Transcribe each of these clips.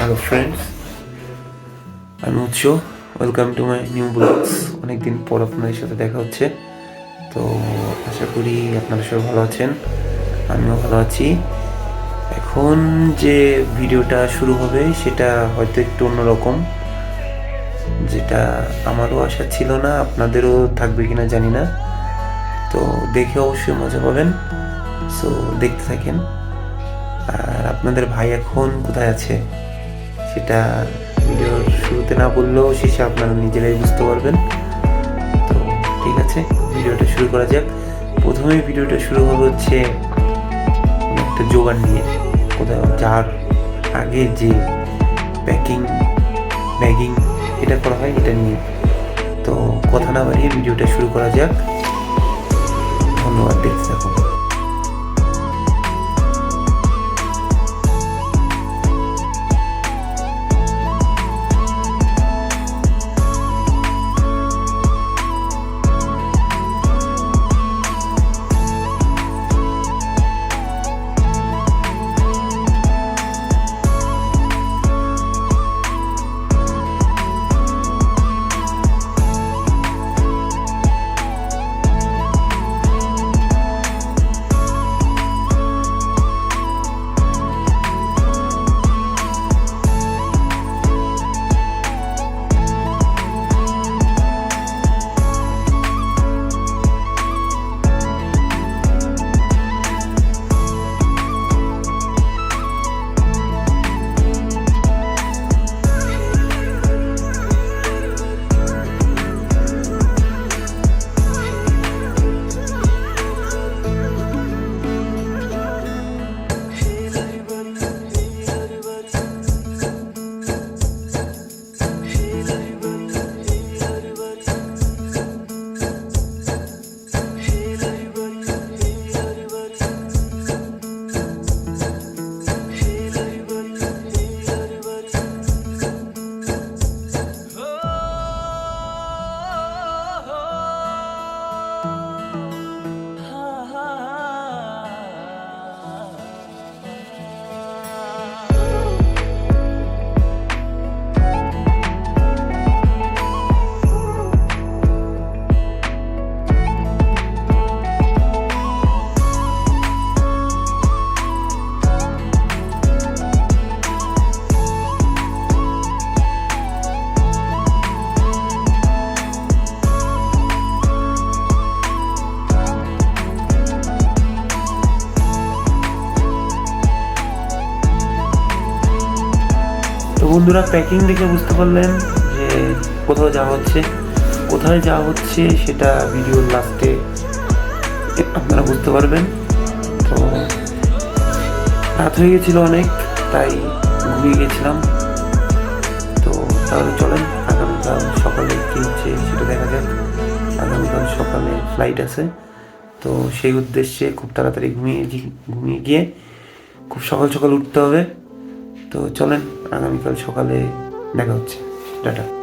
Hello friends আমি Utsa welcome to my new blogs অনেকদিন পর আপনাদের সাথে দেখা হচ্ছে। তো আশা করি আপনারা সবাই ভালো আছেন। আমিও ভালো আছি। এখন যে ভিডিওটা শুরু হবে, সেটা হয়তো একটু অন্যরকম। যেটা আমারও আশা ছিল না, আপনাদেরও থাকবে কিনা জানি না। তো দেখে অবশ্যই মজা পাবেন। সো দেখতে থাকেন। আর আপনাদের ভাই এখন কোথায় আছে? সেটা ভিডিওর শুরুতে না বললেও শেষে আপনারা নিজেরাই বুঝতে পারবেন। তো ঠিক আছে, ভিডিওটা শুরু করা যাক। প্রথমে ভিডিওটা শুরু হবে হচ্ছে একটা জোগাড় নিয়ে। কোথাও যার আগে যে প্যাকিং ব্যাগিং এটা করা হয়, এটা নিয়ে। তো কথা না বাড়িয়ে ভিডিওটা শুরু করা যাক। ধন্যবাদ, দেখতে থাকুন। বন্ধুরা প্যাকিং দেখে বুঝতে পারলেন যে কোথাও যাওয়া হচ্ছে। কোথায় যাওয়া হচ্ছে সেটা ভিডিওর লাস্টে আপনারা বুঝতে পারবেন। তো রাত হয়ে গেছিল অনেক, তাই ঘুমিয়ে গেছিলাম। তো তাহলে চলেন, আগামীকাল সকালে কী হচ্ছে সেটা দেখা যাক। আগামীকাল সকালে ফ্লাইট আছে। তো সেই উদ্দেশ্যে খুব তাড়াতাড়ি ঘুমিয়ে ঘুমিয়ে গিয়ে খুব সকাল সকাল উঠতে হবে। তো চলেন আগামীকাল সকালে দেখা হচ্ছে। টাটা।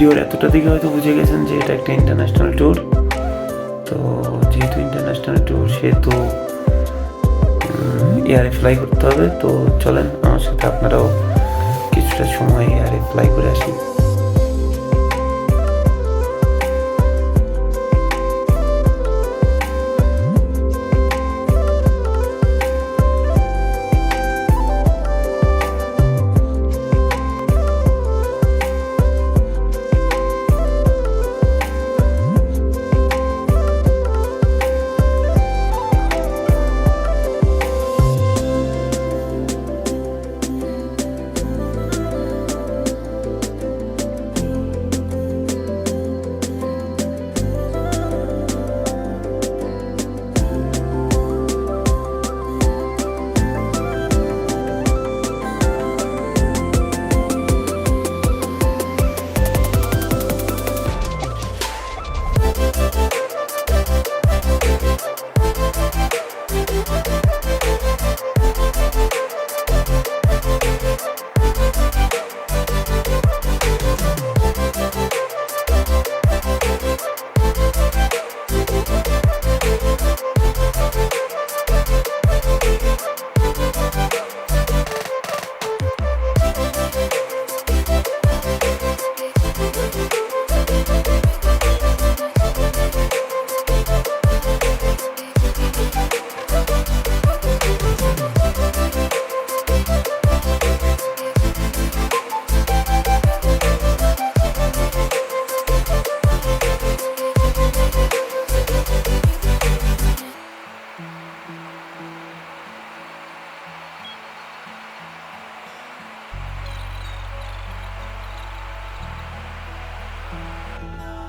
ভিডিওর এতটা দিকে হয়তো বুঝে গেছেন যে এটা একটা ইন্টারন্যাশনাল ট্যুর তো যেহেতু ইন্টারন্যাশনাল ট্যুর সেহেতু এয়ারে ফ্লাই করতে হবে। তো চলেন, আমার সাথে আপনারাও কিছুটা সময় এয়ারে ফ্লাই করে আসি।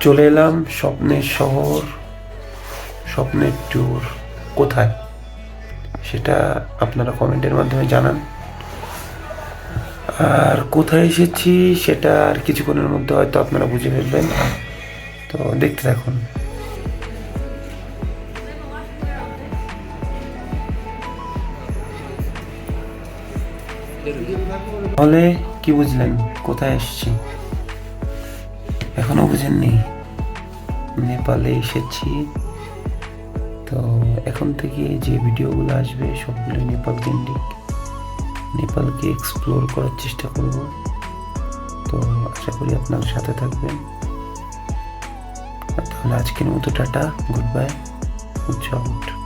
চলে এলাম স্বপ্নের শহর, স্বপ্নের ট্যুর কোথায়? সেটা আপনারা কমেন্টের মাধ্যমে জানান। আর কোথায় এসেছি সেটা আর কিছুক্ষণের মধ্যে হয়তো আপনারা বুঝে ফেলবেন। তো দেখতে থাকুন। তাহলে কি বুঝলেন? কোথায় এসেছি? এখনও বুঝেননি। নেপালে এসেছি। তো এখন থেকে যে ভিডিওগুলো আসবে সবগুলো নেপাল কেন্দ্রিক। নেপালকে এক্সপ্লোর করার চেষ্টা করব। তো আশা করি আপনার সাথে থাকবেন। তাহলে আজকের মতো টাটা গুড বাই উচ্চ আউট